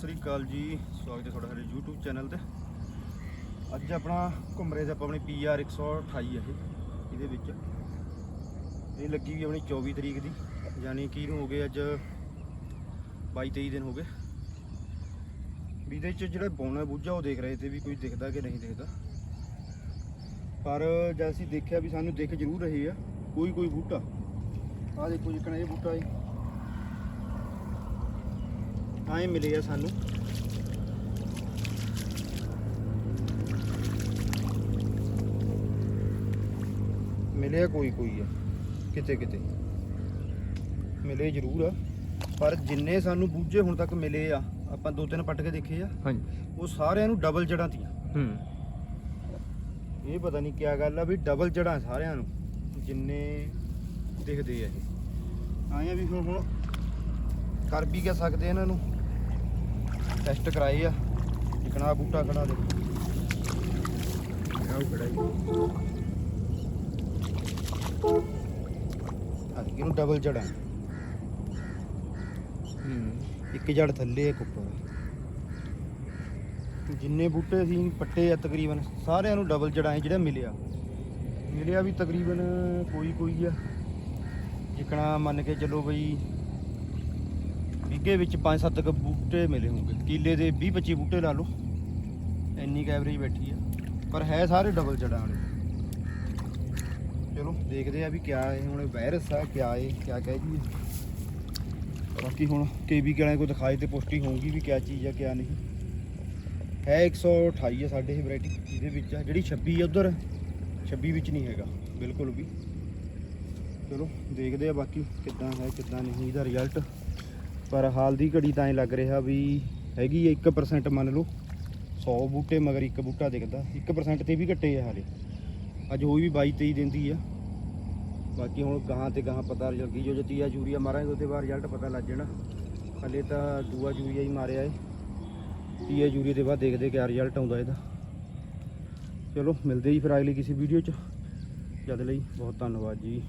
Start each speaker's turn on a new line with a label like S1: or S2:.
S1: ਸ੍ਰੀ ਅਕਾਲ ਜੀ, ਸਵਾਗਤ ਹੈ ਤੁਹਾਡਾ ਸਾਡੇ YouTube ਚੈਨਲ ਤੇ। ਅੱਜ ਆਪਣਾ ਘੁੰਮ ਰਹੇ ਸੀ ਆਪਾਂ ਆਪਣੀ PR 128 ਹੈ ਇਹ, ਇਹਦੇ ਵਿੱਚ। ਇਹ ਲੱਗੀ ਵੀ ਆਪਣੀ 24 ਤਰੀਕ ਦੀ, ਯਾਨੀ ਕਿ ਇਹਨੂੰ ਹੋ ਗਏ ਅੱਜ 22 23 ਦਿਨ ਹੋ ਗਏ। ਵੀ ਇਹਦੇ ਚ ਜਿਹੜਾ ਬੌਣਾ ਬੂਝਾ ਉਹ ਦੇਖ ਰਹੇ ਤੇ ਵੀ ਕੋਈ ਦਿਖਦਾ ਕਿ ਨਹੀਂ ਦਿਖਦਾ। ਪਰ ਜਦ ਅਸੀਂ ਦੇਖਿਆ ਵੀ ਸਾਨੂੰ ਦਿਖ ਜ਼ਰੂਰ ਰਹੇ ਆ ਕੋਈ ਕੋਈ ਬੂਟਾ। ਆਹ ਦੇਖੋ ਜਿੱਕਣਾ ਇਹ ਬੂਟਾ ਹੈ ਆਏ ਮਿਲੇ ਆ ਸਾਨੂੰ। ਮਿਲਿਆ ਕੋਈ ਕੋਈ ਆ। ਕਿਤੇ ਕਿਤੇ। ਮਿਲੇ ਜ਼ਰੂਰ ਆ। ਪਰ ਜਿੰਨੇ ਸਾਨੂੰ ਬੂਝੇ ਹੁਣ ਤੱਕ ਮਿਲੇ ਆ ਆਪਾਂ ਦੋ ਤਿੰਨ ਪੱਟ ਕੇ ਦੇਖੇ ਆ
S2: ਹਾਂਜੀ।
S1: ਉਹ ਸਾਰਿਆਂ ਨੂੰ ਡਬਲ ਜੜਾਂ ਤੀਆਂ।
S2: ਹੂੰ।
S1: ਇਹ ਪਤਾ ਨਹੀਂ ਕਿਆ ਗੱਲ ਆ ਵੀ ਡਬਲ ਜੜਾਂ ਸਾਰਿਆਂ ਨੂੰ ਜਿੰਨੇ ਦਿਖਦੇ ਆ ਇਹ। ਆਏ ਆ ਵੀ ਹੁਣ ਹੁਣ ਕਰ ਵੀ ਕਹਿ ਸਕਦੇ ਇਹਨਾਂ ਨੂੰ। ਟੈਸਟ ਕਰਾਏ ਆ। ਇਕਣਾ ਬੂਟਾ ਖੜਾ ਦੇ ਆਉ ਖੜਾ ਹੀ ਆ ਇਹਨੂੰ ਡਬਲ ਜੜਾਂ
S2: ਹੂੰ।
S1: ਇੱਕ ਜੜ ਥੱਲੇ ਇੱਕ ਉੱਪਰ। ਜਿੰਨੇ ਬੂਟੇ ਸੀ ਪੱਟੇ ਆ ਤਕਰੀਬਨ ਸਾਰਿਆਂ ਨੂੰ ਡਬਲ ਜੜਾਂ ਜਿਹੜਾ ਮਿਲਿਆ। ਮਿਲਿਆ ਵੀ ਤਕਰੀਬਨ ਕੋਈ ਕੋਈ ਆ। ਜਿਕਣਾ ਮੰਨ ਕੇ ਚੱਲੋ ਬਈ ਵਿਗੇ ਵਿੱਚ 5-7 ਕ ਬੂਟੇ ਮਿਲੇ ਹੋਣਗੇ। ਕੀਲੇ ਦੇ 20-25 ਬੂਟੇ ਲਾ ਲਓ। ਇੰਨੀ ਕੁ ਐਵਰੇਜ ਬੈਠੀ ਆ। ਪਰ ਹੈ ਸਾਰੇ ਡਬਲ ਜੜਾਂ ਵਾਲੇ। ਚਲੋ, ਦੇਖਦੇ ਆ ਵੀ ਕਿਆ ਇਹ ਹੁਣ ਵਾਇਰਸ ਆ, ਕਿਆ ਇਹ, ਕਿਆ ਕਹਿ ਜੀ ਬਾਕੀ ਹੁਣ ਕੇਬੀ ਵਾਲਿਆਂ ਕੋਲ ਦਿਖਾਏ ਤੇ ਪੁਸ਼ਟੀ ਹੋਊਗੀ ਵੀ ਕਿਆ ਚੀਜ਼ ਆ, ਕਿਆ ਨਹੀਂ। ਹੈ 128 ਹੈ ਸਾਡੇ ਇਹ ਵੈਰਾਈਟੀ ਇਹਦੇ ਵਿੱਚ ਆ, ਜਿਹੜੀ 26 ਆ ਉਧਰ 26 ਵਿੱਚ ਨਹੀਂ ਹੈਗਾ, ਬਿਲਕੁਲ ਵੀ। ਚਲੋ, ਦੇਖਦੇ ਆ ਬਾਕੀ ਕਿੱਦਾਂ ਹੈ, ਕਿੱਦਾਂ ਨਹੀਂ, ਇਹਦਾ ਰਿਜ਼ਲਟ ਪਰ ਹਾਲ ਦੀ ਘੜੀ ਤਾਂ ਐ ਲੱਗ ਰਿਹਾ ਵੀ ਹੈਗੀ ਹੈ 1% ਮੰਨ ਲਓ। 100 ਬੂਟੇ ਮਗਰ ਇੱਕ ਬੂਟਾ ਦਿਖਦਾ। 1% ਤੇ ਵੀ ਘੱਟੇ ਆ ਹਾਲੇ। ਅੱਜ ਹੋਈ ਵੀ 22 23 ਦਿਨ ਦੀ ਆ। ਬਾਕੀ ਹੁਣ ਗਾਹਾਂ ਤੇ ਗਾਹਾਂ ਪਤਾ ਲੱਗੀ, ਜੋ ਜਤੀਆ ਯੂਰੀਆ ਮਾਰਾਂਗੇ, ਉਹਦੇ ਬਾਅਦ ਰਿਜ਼ਲਟ ਪਤਾ ਲੱਗ ਜਾਣਾ। ਹਲੇ ਤਾਂ ਦੂਆ ਯੂਰੀਆ ਹੀ ਮਾਰਿਆ ਏ। ਤੀਆ ਯੂਰੀਆ ਦੇ ਬਾਅਦ ਦੇਖਦੇ ਕਿਆ ਰਿਜ਼ਲਟ ਆਉਂਦਾ ਇਹਦਾ। ਚਲੋ, ਮਿਲਦੇ ਜੀ ਫਿਰ ਅਗਲੀ ਕਿਸੇ ਵੀਡੀਓ 'ਚ। ਜਦ ਲਈ ਬਹੁਤ ਧੰਨਵਾਦ ਜੀ।